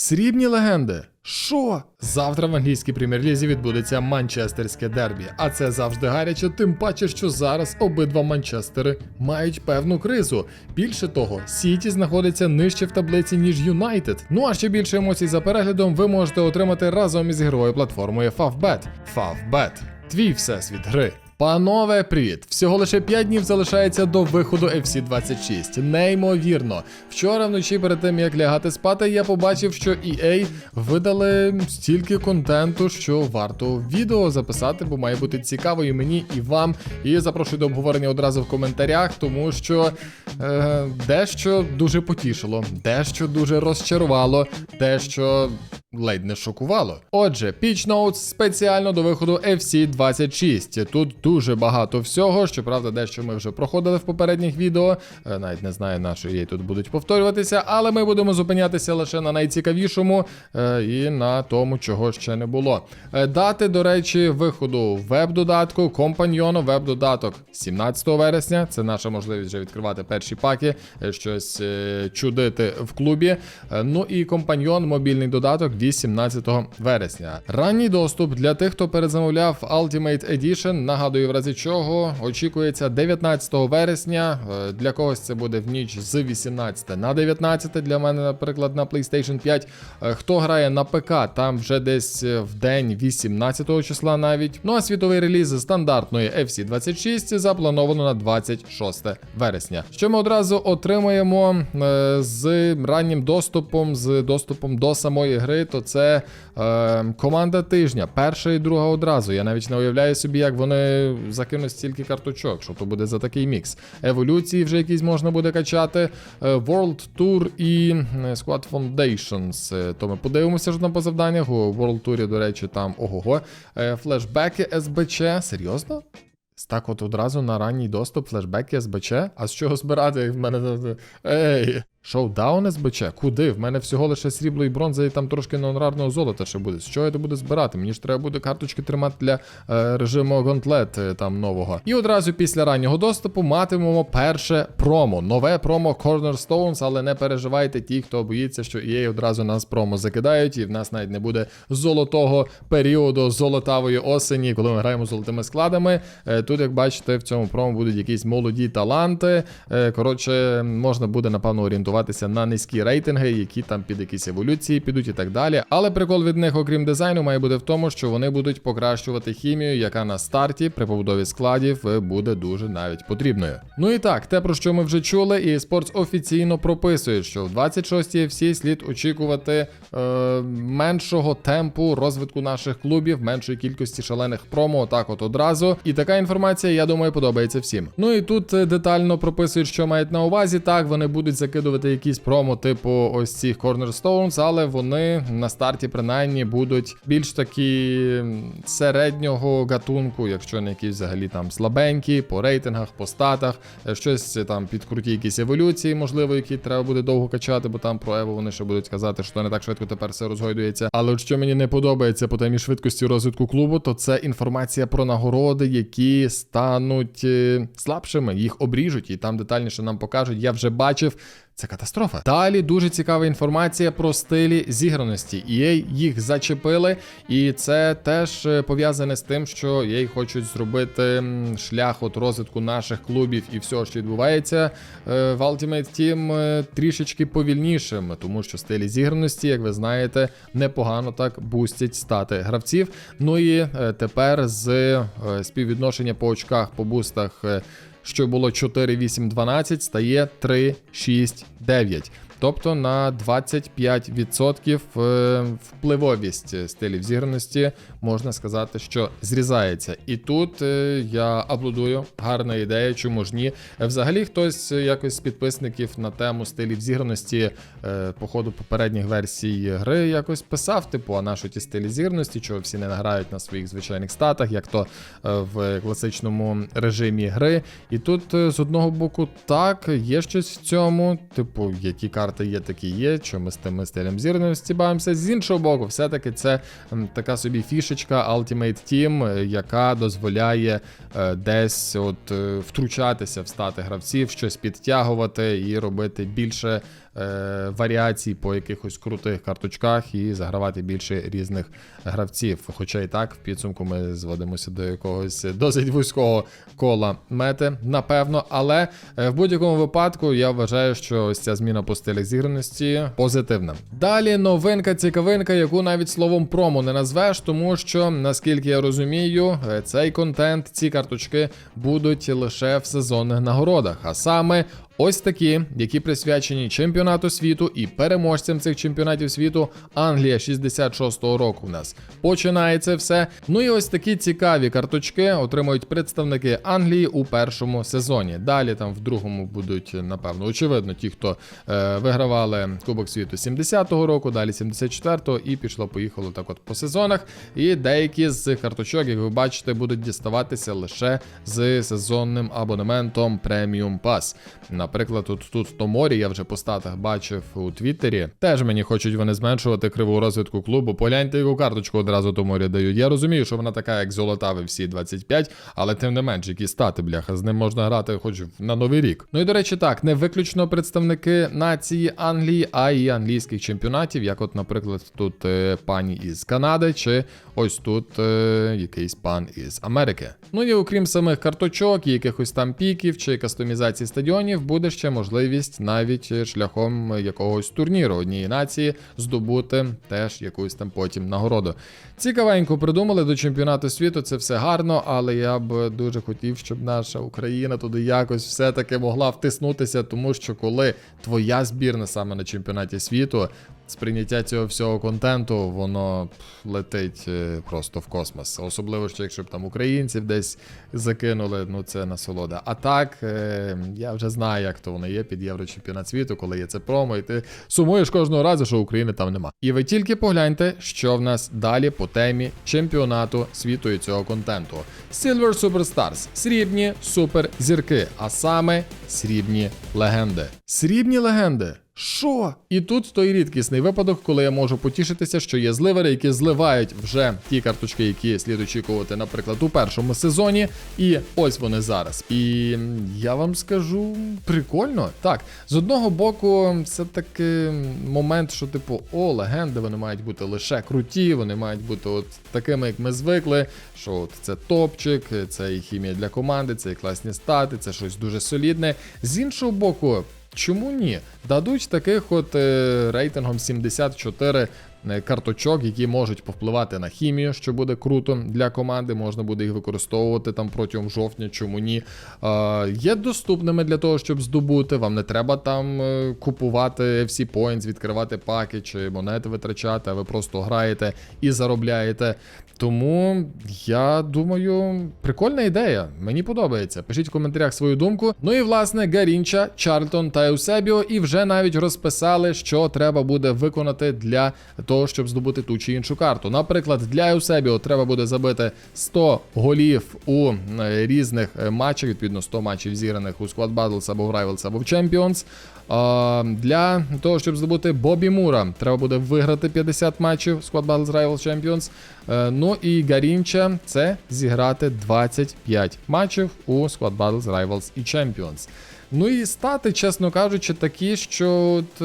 Срібні легенди. Що? Завтра в англійській прем'єр-лізі відбудеться Манчестерське дербі, а це завжди гаряче, тим паче, що зараз обидва Манчестери мають певну кризу. Більше того, Сіті знаходиться нижче в таблиці, ніж Юнайтед. Ну а ще більше емоцій за переглядом ви можете отримати разом із ігровою платформою Favbet. Favbet. Твій всесвіт гри. Панове, привіт! Всього лише 5 днів залишається до виходу FC 26. Неймовірно. Вчора вночі перед тим як лягати спати, я побачив, що EA видали стільки контенту, що варто відео записати, бо має бути цікаво і мені, і вам. І запрошую до обговорення одразу в коментарях, тому що е, дещо дуже потішило, дещо дуже розчарувало, дещо ледь не шокувало. Отже, Pitch Notes спеціально до виходу FC 26. Тут дуже багато всього. Щоправда, дещо ми вже проходили в попередніх відео. Е, Навіть не знаю, на що її тут будуть повторюватися, але ми будемо зупинятися лише на найцікавішому е, і на тому, чого ще не було. Е, Дати, до речі, виходу веб-додатку, компаньйону, веб-додаток 17 вересня. Це наша можливість вже відкривати перші паки, щось чудити в клубі. Ну і компаньйон, мобільний додаток 18 вересня. Ранній доступ для тих, хто перезамовляв Ultimate Edition. Нагадую, в разі чого очікується 19 вересня. Е, Для когось це буде в ніч з 18 на 19. Для мене, наприклад, на PlayStation 5. Е, Хто грає на ПК, там вже десь е, в день 18 числа навіть. Ну а світовий реліз стандартної FC 26 заплановано на 26 вересня. Що ми одразу отримаємо з раннім доступом, з доступом до самої гри, то це команда тижня, перша і друга одразу. Я навіть не уявляю собі, як вони закинуть стільки карточок, що то буде за такий мікс. Еволюції вже якісь можна буде качати. е, World Tour і е, Squad Foundations. Е, То ми подивимося ж на по завданнях. У World Tour, до речі, там ого-го. Флешбеки СБЧ. Серйозно? Так от одразу на ранній доступ флешбеки СБЧ. А з чого збирати в мене? Ей! Шоудаун СБЧ? Куди? В мене всього лише срібло і бронза, і там трошки нонрарного золота ще буде. З чого я то буду збирати? Мені ж треба буде карточки тримати для е, режиму Gauntlet е, там нового. І одразу після раннього доступу матимемо перше промо. Нове промо Cornerstones, але не переживайте ті, хто боїться, що EA одразу нас промо закидають, і в нас навіть не буде золотого періоду золотавої осені, коли ми граємо золотими складами. Е, Тут, як бачите, в цьому промо будуть якісь молоді таланти. Е, Коротше, можна буде напевно орієнтуватися на низькі рейтинги, які там під якісь еволюції підуть і так далі. Але прикол від них, окрім дизайну, має бути в тому, що вони будуть покращувати хімію, яка на старті при побудові складів буде дуже навіть потрібною. Ну і так, те про що ми вже чули, і Sports офіційно прописує, що в 26-й всі слід очікувати е, меншого темпу розвитку наших клубів, меншої кількості шалених промо, так от одразу. І така інформація, я думаю, подобається всім. Ну і тут е, детально прописують, що мають на увазі. Так, вони будуть закидувати якісь промо, типу ось цих Cornerstones, але вони на старті принаймні будуть більш такі середнього гатунку, якщо не якісь взагалі там слабенькі, по рейтингах, по статах, е, щось там під круті якісь еволюції, можливо, які треба буде довго качати, бо там про Ево вони ще будуть казати, що не так швидко тепер все розгойдується. Але от що мені не подобається по темі швидкості розвитку клубу, то це інформація про нагороди, які стануть е, слабшими, їх обріжуть, і там детальніше нам покажуть. Я вже бачив. Це катастрофа. Далі дуже цікава інформація про стилі зіграності. EA їх зачепили, і це теж е, пов'язане з тим, що EA хочуть зробити шлях от розвитку наших клубів і всього, що відбувається е, в Ultimate Team е, трішечки повільнішим, тому що стилі зіграності, як ви знаєте, непогано так бустять стати гравців. Ну і тепер з співвідношення по очках по бустах. Що було 4, 8, 12, стає 3, 6, 9. Тобто на 25% е, впливовість стилів зіграності можна сказати, що зрізається. І тут е, я аплодую, гарна ідея, чому ж ні. Взагалі, хтось якось з підписників на тему стилів зіграності е, по ходу попередніх версій гри якось писав, типу, а на що ті стилі зіграності, чого всі не грають на своїх звичайних статах, як то в класичному режимі гри. І тут з одного боку так, є щось в цьому, типу, які карти є, такі є, що ми з тими стилем зірним стібаємося. З іншого боку, все-таки це така собі фішечка Ultimate Team, е, яка дозволяє е, десь от е, втручатися в стати гравців, щось підтягувати і робити більше е, варіацій по якихось крутих карточках і загравати більше різних гравців. Хоча і так, в підсумку ми зводимося до якогось досить вузького кола мети, напевно. Але е, в будь-якому випадку я вважаю, що ось ця зміна по стилях зіграності позитивна. Далі новинка, цікавинка, яку навіть словом промо не назвеш, тому що наскільки я розумію, е, цей контент, ці карточки будуть лише в сезонних нагородах, а саме. Ось такі, які присвячені чемпіонату світу і переможцям цих чемпіонатів світу Англія 66-го року. У нас починається все. Ну і ось такі цікаві карточки отримують представники Англії у першому сезоні. Далі там в другому будуть, напевно, очевидно, ті, хто е, вигравали Кубок світу 70-го року, далі 74-го, і пішло-поїхало так от по сезонах. І деякі з цих карточок, як ви бачите, будуть діставатися лише з сезонним абонементом Premium Pass. Наприклад, тут, тут в Томорі я вже по статах бачив у Твіттері. Теж мені хочуть вони зменшувати криву розвитку клубу. Погляньте, яку карточку одразу Томорі дають. Я розумію, що вона така, як золота ви всі 25, але тим не менш, які стати, бляха, з ним можна грати хоч на новий рік. Ну і до речі, так, не виключно представники нації Англії, а й англійських чемпіонатів, як, от, наприклад, тут е, пані із Канади, чи ось тут е, якийсь пан із Америки. Ну і окрім самих карточок, і якихось там піків чи кастомізації стадіонів, буде ще можливість навіть е, шляхом якогось турніру однієї нації здобути теж якусь там потім нагороду. Цікавенько придумали до чемпіонату світу. Це все гарно, але я б дуже хотів, щоб наша Україна туди якось все-таки могла втиснутися, тому що коли твоя збірна саме на чемпіонаті світу. Сприйняття цього всього контенту, воно летить е, просто в космос. Особливо, що якщо б там українців десь закинули, ну це насолода. А так, е, я вже знаю, як то воно є під Єврочемпіонат світу, коли є це промо, і ти сумуєш кожного разу, що України там нема. І ви тільки погляньте, що в нас далі по темі чемпіонату світу і цього контенту. Silver Superstars – срібні суперзірки, а саме срібні легенди. Срібні легенди. Що? І тут той рідкісний випадок, коли я можу потішитися, що є зливери, які зливають вже ті карточки, які слід очікувати, наприклад, у першому сезоні. І ось вони зараз. І я вам скажу прикольно. Так, з одного боку, це таки момент, що, типу, о, легенди, вони мають бути лише круті, вони мають бути от такими, як ми звикли. Що от це топчик, це і хімія для команди, це і класні стати, це щось дуже солідне. З іншого боку. Чому ні? Дадуть таких от е, рейтингом 74 е, карточок, які можуть повпливати на хімію, що буде круто для команди. Можна буде їх використовувати там протягом жовтня, чому ні. Е, є доступними для того, щоб здобути. Вам не треба там е, купувати FC Points, відкривати паки чи монети витрачати, а ви просто граєте і заробляєте. Тому я думаю, прикольна ідея. Мені подобається. Пишіть в коментарях свою думку. Ну і власне Гарінча, Чарльтон та Еусебіо і вже навіть розписали, що треба буде виконати для того, щоб здобути ту чи іншу карту. Наприклад, для Еусебіо треба буде забити 100 голів у е, різних е, матчах, відповідно 100 матчів зіграних у Squad Battles або в Rivals, або в Champions. Для того, щоб здобути Бобі Мура, треба буде виграти 50 матчів Squad Battles Rivals Champions. Е, Ну і Гарінча це зіграти 25 матчів у Squad Battles Rivals і Champions. Ну і стати, чесно кажучи, такі, що от,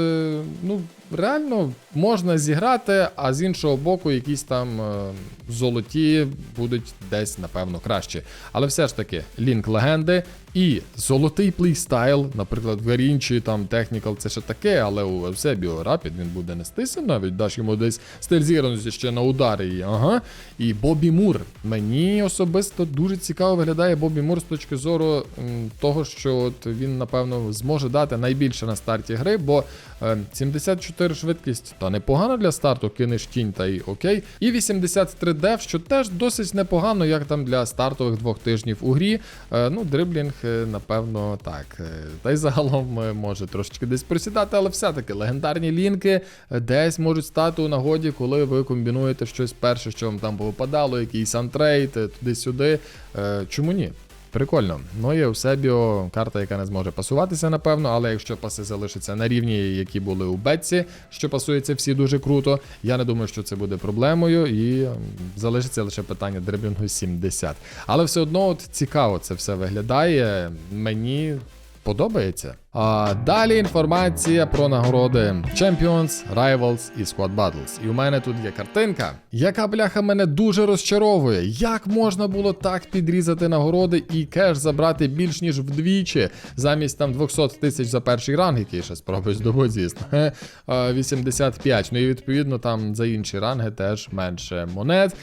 ну, реально можна зіграти, а з іншого боку, якісь там е, золоті будуть десь, напевно, краще. Але все ж таки, лінк легенди і золотий плейстайл, наприклад, в Гарінчі там технікал це ще таке, але у Eusebio Rapid він буде нестися навіть, даш йому десь стиль зіграності ще на удари. І, ага. І Бобі Мур. Мені особисто дуже цікаво виглядає Бобі Мур з точки зору м, того, що от він, напевно, зможе дати найбільше на старті гри, бо е, 74 швидкість та непогано для старту, кинеш тінь та й окей. І 83 деф, що теж досить непогано, як там для стартових двох тижнів у грі. Е, ну, дриблінг, напевно, так. Е, Та й загалом е, може трошечки десь просідати, але все-таки легендарні лінки е, десь можуть стати у нагоді, коли ви комбінуєте щось перше, що вам там повипадало, якийсь антрейд, е, туди-сюди. Е, Чому ні? Прикольно. Ну і Eusebio карта, яка не зможе пасуватися, напевно, але якщо паси залишаться на рівні, які були у Бетці, що пасується всі дуже круто, я не думаю, що це буде проблемою, і залишиться лише питання дриблінгу 70. Але все одно от цікаво це все виглядає. Мені подобається. А далі інформація про нагороди Champions, Rivals і Squad Battles. І у мене тут є картинка, яка бляха мене дуже розчаровує. Як можна було так підрізати нагороди і кеш забрати більш ніж вдвічі, замість там 200 тисяч за перший ранг, який ще спробую здобути, звісно. 85. Ну і відповідно там за інші ранги теж менше монет.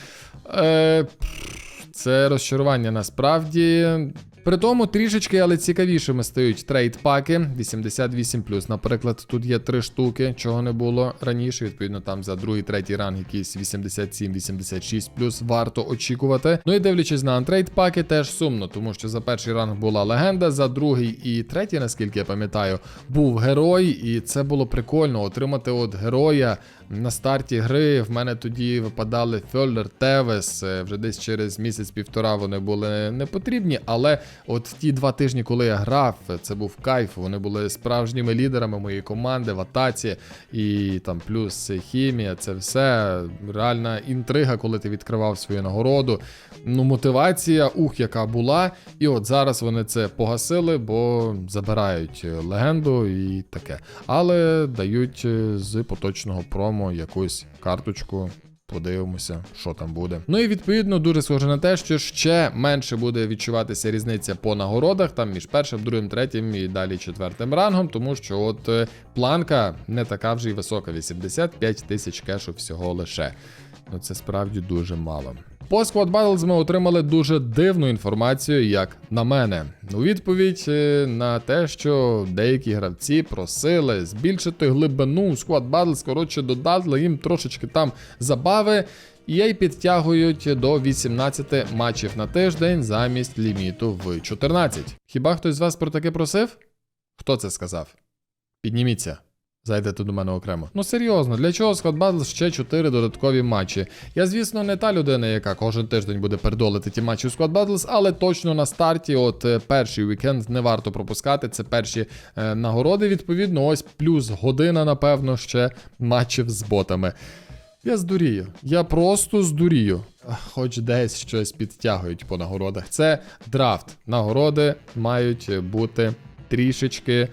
Е, це розчарування насправді. При тому трішечки, але цікавішими стають трейд-паки 88 Наприклад, тут є три штуки, чого не було раніше. Відповідно, там за другий, третій ранг якийсь 87-86 варто очікувати. Ну і дивлячись на антрейд-паки, теж сумно, тому що за перший ранг була легенда, за другий і третій, наскільки я пам'ятаю, був герой, і це було прикольно отримати от героя. На старті гри в мене тоді випадали Фьоллер, Тевес. е, Вже десь через місяць-півтора вони були не потрібні. Але от ті два тижні, коли я грав, це був кайф. Вони були справжніми лідерами моєї команди в атаці. І там плюс хімія, це все реальна інтрига, коли ти відкривав свою нагороду. Ну, мотивація, ух, яка була. І от зараз вони це погасили, бо забирають легенду і таке. Але дають е, з поточного промо якусь карточку. Подивимося, що там буде. Ну і відповідно дуже схоже на те, що ще менше буде відчуватися різниця по нагородах, там між першим, другим, третім і далі четвертим рангом, тому що от е, планка не така вже й висока: 85 тисяч кешу всього лише. Ну це справді дуже мало. По Squad Battles ми отримали дуже дивну інформацію, як на мене. У відповідь е, на те, що деякі гравці просили збільшити глибину Squad Battles, коротше, додали їм трошечки там забави. EA підтягують до 18 матчів на тиждень замість ліміту в 14. Хіба хтось з вас про таке просив? Хто це сказав? Підніміться. Зайдете до мене окремо. Ну серйозно, для чого Squad Battles ще 4 додаткові матчі? Я, звісно, не та людина, яка кожен тиждень буде передолити ті матчі у Squad Battles, але точно на старті, от е, перший вікенд не варто пропускати. Це перші е, нагороди. Відповідно, ось плюс година, напевно, ще матчів з ботами. Я здурію. Я просто здурію. Хоч десь щось підтягують по нагородах. Це драфт. Нагороди мають бути трішечки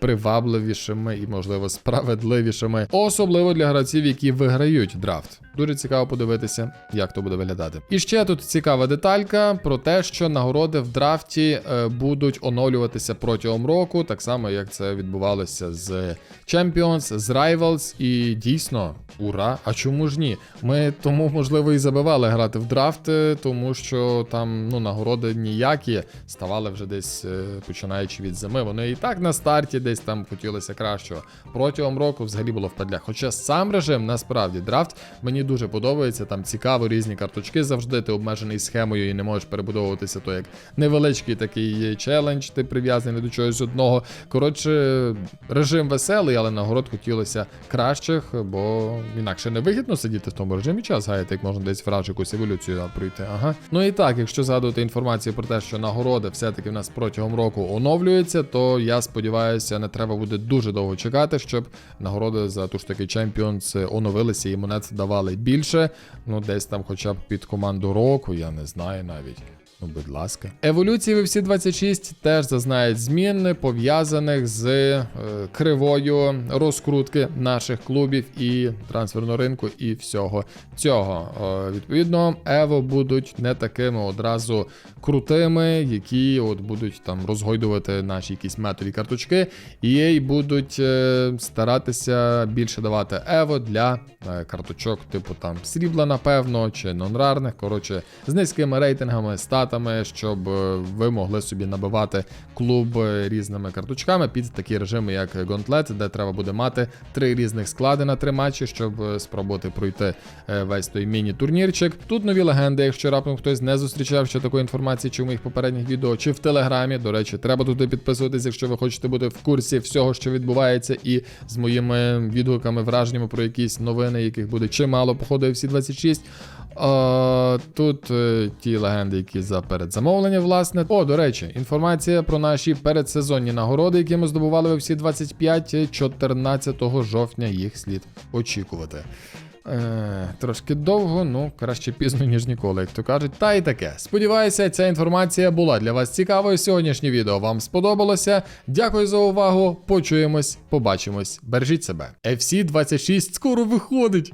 привабливішими і, можливо, справедливішими, особливо для гравців, які виграють драфт. Дуже цікаво подивитися, як то буде виглядати. І ще тут цікава деталька про те, що нагороди в драфті е, будуть оновлюватися протягом року, так само як це відбувалося з Champions, з Rivals, і дійсно. Ура! А чому ж ні? Ми тому, можливо, і забивали грати в драфт, е, тому що там ну, нагороди ніякі ставали вже десь е, починаючи від зими. Вони і так на старті десь там хотілося кращого. Протягом року взагалі було впадля. Хоча сам режим насправді драфт мені дуже подобається. Там цікаво різні карточки завжди. Ти обмежений схемою і не можеш перебудовуватися. То як невеличкий такий челендж, ти прив'язаний до чогось одного. Коротше, режим веселий, але нагород хотілося кращих, бо інакше не вигідно сидіти в тому режимі час гаяти, як можна десь враж якусь еволюцію пройти. Ага. Ну і так, якщо згадувати інформацію про те, що нагороди все-таки в нас протягом року оновлюються, то я сподіваюся, не треба буде дуже довго чекати, щоб нагороди за ту ж таки Champions оновилися і монет давали більше. Ну, десь там, хоча б під команду року, я не знаю навіть. Ну, будь ласка. Еволюції всі 26 теж зазнають змін, пов'язаних з е, кривою розкрутки наших клубів і трансферного ринку, і всього цього. Е, відповідно, Ево будуть не такими одразу крутими, які от будуть там розгойдувати наші якісь метові карточки, і будуть е, старатися більше давати Ево для е, карточок, типу там срібла, напевно, чи нонрарних. Коротше, з низькими рейтингами, статами, щоб е, ви могли собі набивати клуб е, різними карточками під такі режими, як Gauntlet, де треба буде мати три різних склади на три матчі, щоб е, спробувати пройти весь той міні-турнірчик. Тут нові легенди, якщо раптом хтось не зустрічав ще такої інформації, чи в моїх попередніх відео, чи в телеграмі. До речі, треба туди підписуватись, якщо ви хочете бути в курсі всього, що відбувається, і з моїми відгуками, враженнями про якісь новини, яких буде чимало, походу, всі 26. А, тут ті легенди, які за передзамовлення, власне. О, до речі, інформація про наші передсезонні нагороди, які ми здобували в всі 25, 14 жовтня їх слід очікувати. Е, трошки довго, ну краще пізно, ніж ніколи, як то кажуть. Та й таке. Сподіваюся, ця інформація була для вас цікавою. Сьогоднішнє відео вам сподобалося. Дякую за увагу. Почуємось, побачимось. Бережіть себе. FC 26 скоро виходить.